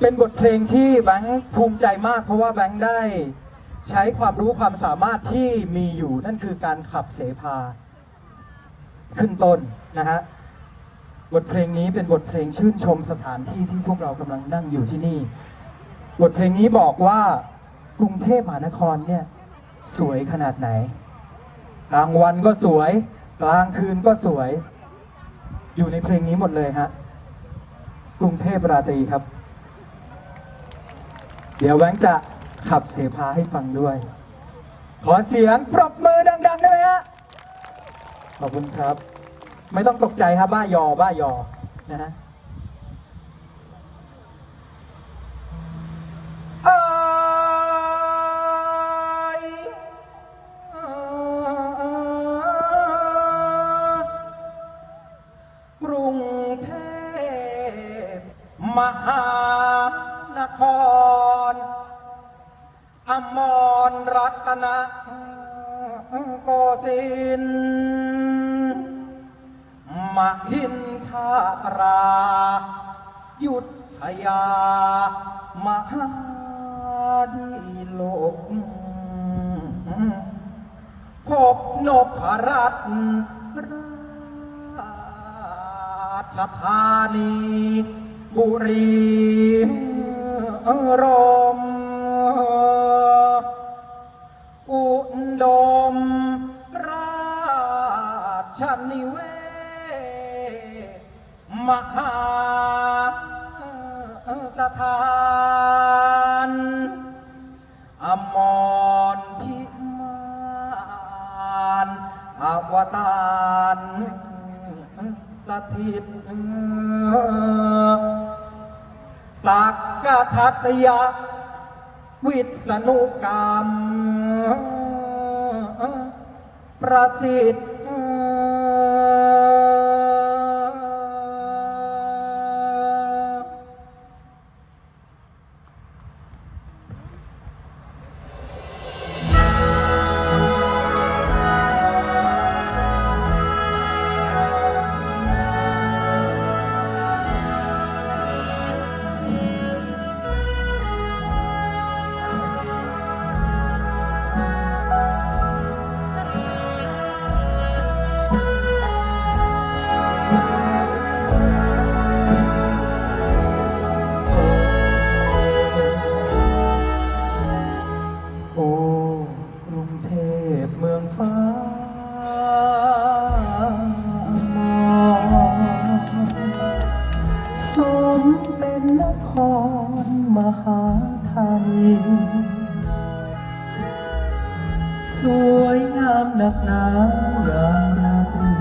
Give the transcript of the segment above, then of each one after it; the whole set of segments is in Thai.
เป็นบทเพลงที่แบงค์ภูมิใจมาก เพราะว่าแบงค์ได้ใช้ความรู้ความสามารถที่มีอยู่นั่นคือการขับเสพา ขึ้นต้นนะฮะบทเพลงนี้เป็นบทเพลงชื่นชมสถานที่ที่พวกเรากำลังนั่งอยู่ที่นี่ บทเพลงนี้บอกว่ากรุงเทพมหานครเนี่ยสวยขนาดไหนกลางวันก็สวย กลางคืนก็สวย อยู่ในเพลงนี้หมดเลยฮะกรุงเทพราตรีครับ เดี๋ยวแบงค์จะขับเสพาให้ฟังด้วย ขอเสียงปรบมือดังๆได้ไหมฮะ ขอบคุณครับ ไม่ต้องตกใจครับบ้ายอบ้ายอนะฮะกรุงเทพมหา คร อมรรัตนโกสินมหินทารายุทธยามหาดีโลกพบนพรัตน์ราชธานี บุรี รมอุดม ราชนิเวศมหาสถานอมรทิมานอวตารสถิต สักกทัตยะ วิษณุกรรม ประสิทธิ์ สมเป็นนครมหาธานีสวยงามหนักหนาอย่ามราตรี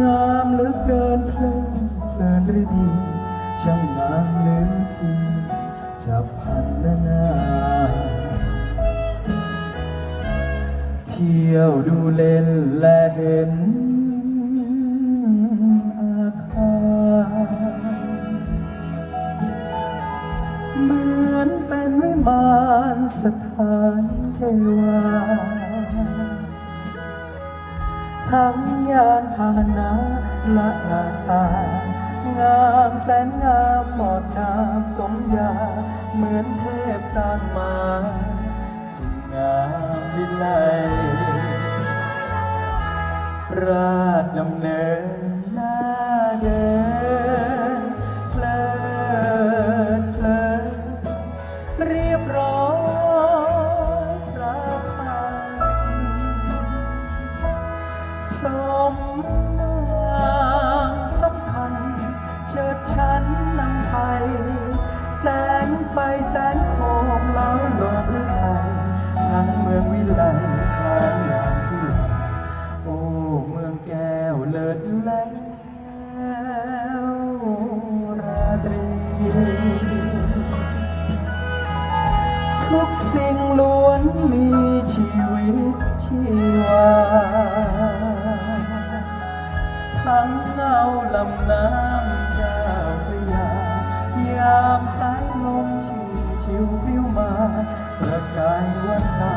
งามเหลือเกินเพลินเพลินฤดีช่างงามเหลือทีจะพันนานาเที่ยวดูเล่นและเห็น สถานเทวาทั้งยานพาหนะละงาตางามแสนงามหมดงามสมยา เหมือนเทพสร้างมาจึงงามวิไลราชดำเนินหน้า แสงไฟแสงโคมเล้าโลกหรือไทยทั้งเมืองวิไลคล้ายยามที่ไหลโอ้เมืองแก้วเลิศแล้วราตรี ทุกสิ่งล้วนมีชีวิตชีวาทั้งเงาลำน้ำเจ้าพระยา ยามสายลมชิวชิวพริ้วมาประกายวันตา